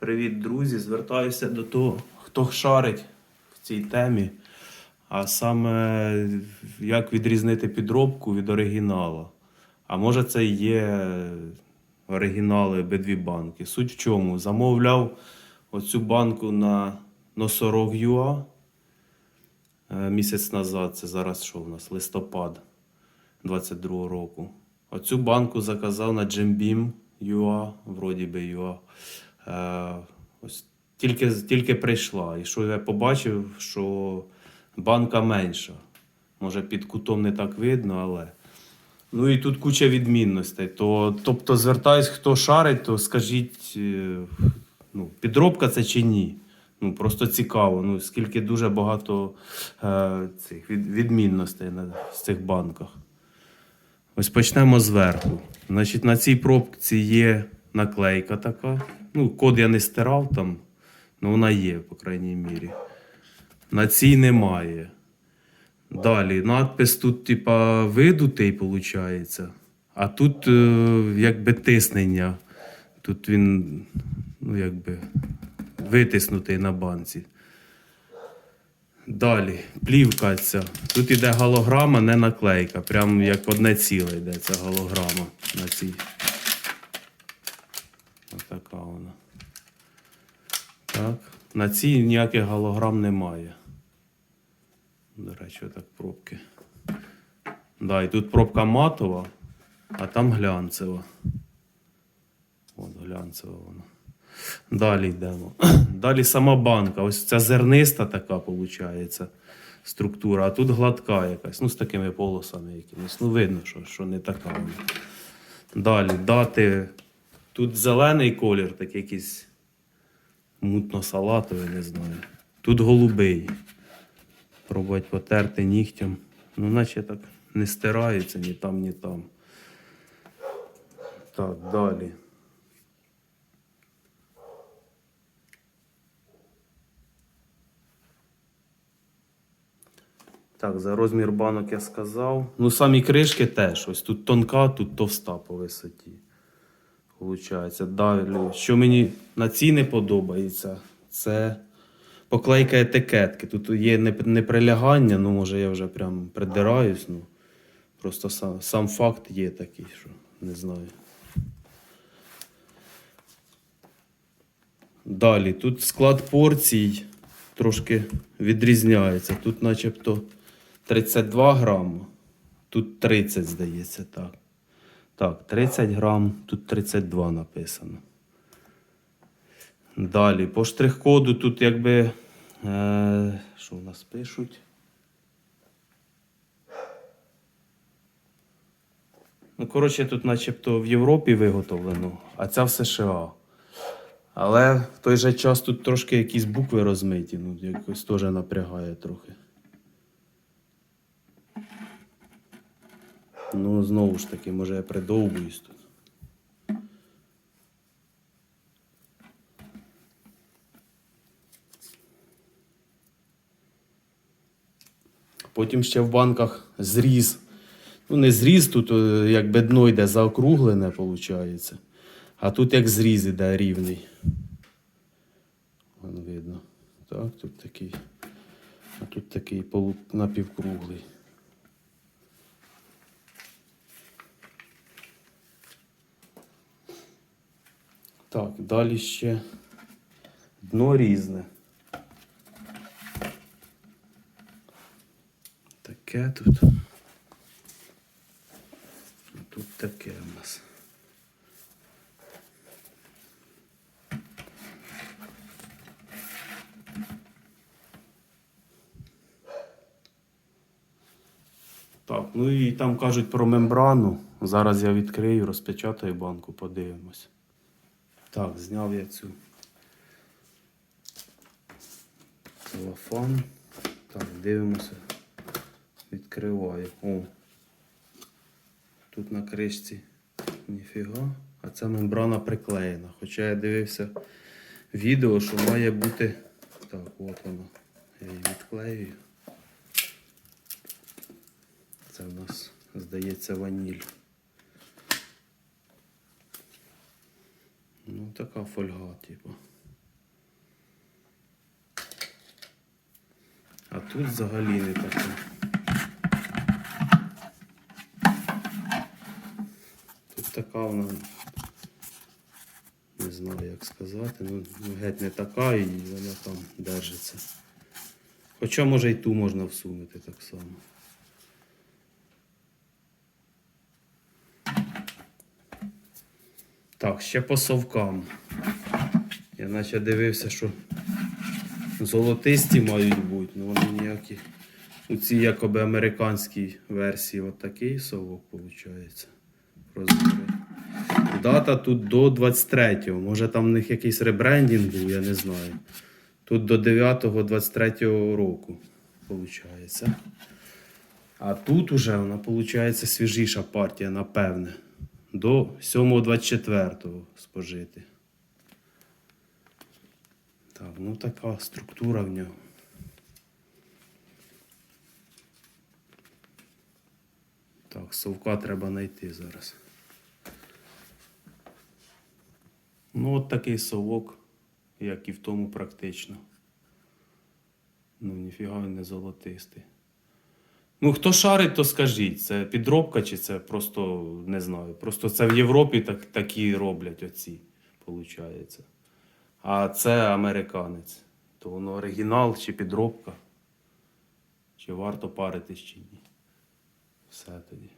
Привіт, друзі! Звертаюся до того, хто шарить в цій темі, а саме як відрізнити підробку від оригіналу. А може це є оригінали обидві банки. Суть в чому? Замовляв оцю банку на носорог ЮА е, місяць назад, це зараз що в нас? Листопад 22 року. Оцю банку заказав на Jim UA, вроді би UA. Е, ось тільки, тільки прийшла. І що я побачив, що банка менша. Може, під кутом не так видно, але. Ну і тут куча відмінностей. То, тобто, звертаюсь, хто шарить, то скажіть, е, ну, підробка це чи ні. Ну, просто цікаво, ну, скільки дуже багато е, цих від, відмінностей на з цих банках. Ось почнемо зверху. Значить, на цій пробці є наклейка така. Ну, код я не стирав там, але вона є, по крайній мірі. На цій немає. Далі, надпис тут, типа, видутий, виходить. А тут е, якби тиснення. Тут він, ну, якби, витиснутий на банці. Далі, плівка ця. Тут іде голограма, не наклейка. Прям як одне ціле йде ця голограма на цій. Отака вона. Так. На цій ніяких голограм немає. До речі, отак пробки. Да, і тут пробка матова, а там глянцева. От глянцева вона. Далі йдемо. Далі сама банка. Ось ця зерниста така виходить структура, а тут гладка якась, ну з такими полосами якимись. Ну, видно, що, що не така вона. Далі дати. Тут зелений колір, такий якийсь мутно-салатовий, не знаю. Тут голубий. Пробувати потерти нігтям. Ну, наче так не стирається ні там, ні там. Так, далі. Так, за розмір банок я сказав. Ну, самі кришки теж. Ось тут тонка, тут товста по висоті. Получається. Далі, що мені на цій не подобається, це поклейка етикетки. Тут є не, не прилягання, ну може я вже прям придираюсь. Ну, просто сам, сам факт є такий, що не знаю. Далі, тут склад порцій трошки відрізняється. Тут начебто 32 грам, тут 30, здається, так. Так, 30 грам, тут 32 написано. Далі, по штрих-коду тут якби. Е, що в нас пишуть? Ну, коротше, тут начебто в Європі виготовлено, а ця в США. Але в той же час тут трошки якісь букви розмиті, ну якось теж напрягає трохи. Ну, знову ж таки, може я придовбуюсь тут. Потім ще в банках зріз. Ну, не зріз, тут е, якби дно йде заокруглене, виходить. А тут як зріз іде рівний. Вон видно. Так, тут такий. А тут такий напівкруглий. Так, далі ще дно різне. Таке тут. Тут таке у нас. Так, ну і там кажуть про мембрану. Зараз я відкрию, розпечатаю банку, подивимось. Так, зняв я цю целофан. Так, дивимося. Відкриваю. О. Тут на кришці ніфіга. А ця мембрана приклеєна. Хоча я дивився відео, що має бути. Так, от воно. Я її відклеюю. Це в нас, здається, ваніль. Ну така фольга, типу. А тут взагалі не така. Тут така вона, не знаю як сказати, ну геть не така і вона там держиться. Хоча може і ту можна всунути так само. Так, ще по совкам. Я наче дивився, що золотисті мають бути, але вони ніякі. У цій якоби американській версії от такий совок виходить. Дата тут до 23-го. Може там в них якийсь ребрендінг був, я не знаю. Тут до 9-го 23-го року виходить. А тут уже вона виходить свіжіша партія, напевне. До 7-24 спожити. Так, ну така структура в нього. Так, совка треба знайти зараз. Ну, от такий совок, як і в тому практично. Ну, ніфіга він не золотистий. Ну, хто шарить, то скажіть, це підробка чи це просто не знаю. Просто це в Європі так, такі роблять оці, виходить. А це американець. То воно оригінал чи підробка. Чи варто паритись чи ні. Все тоді.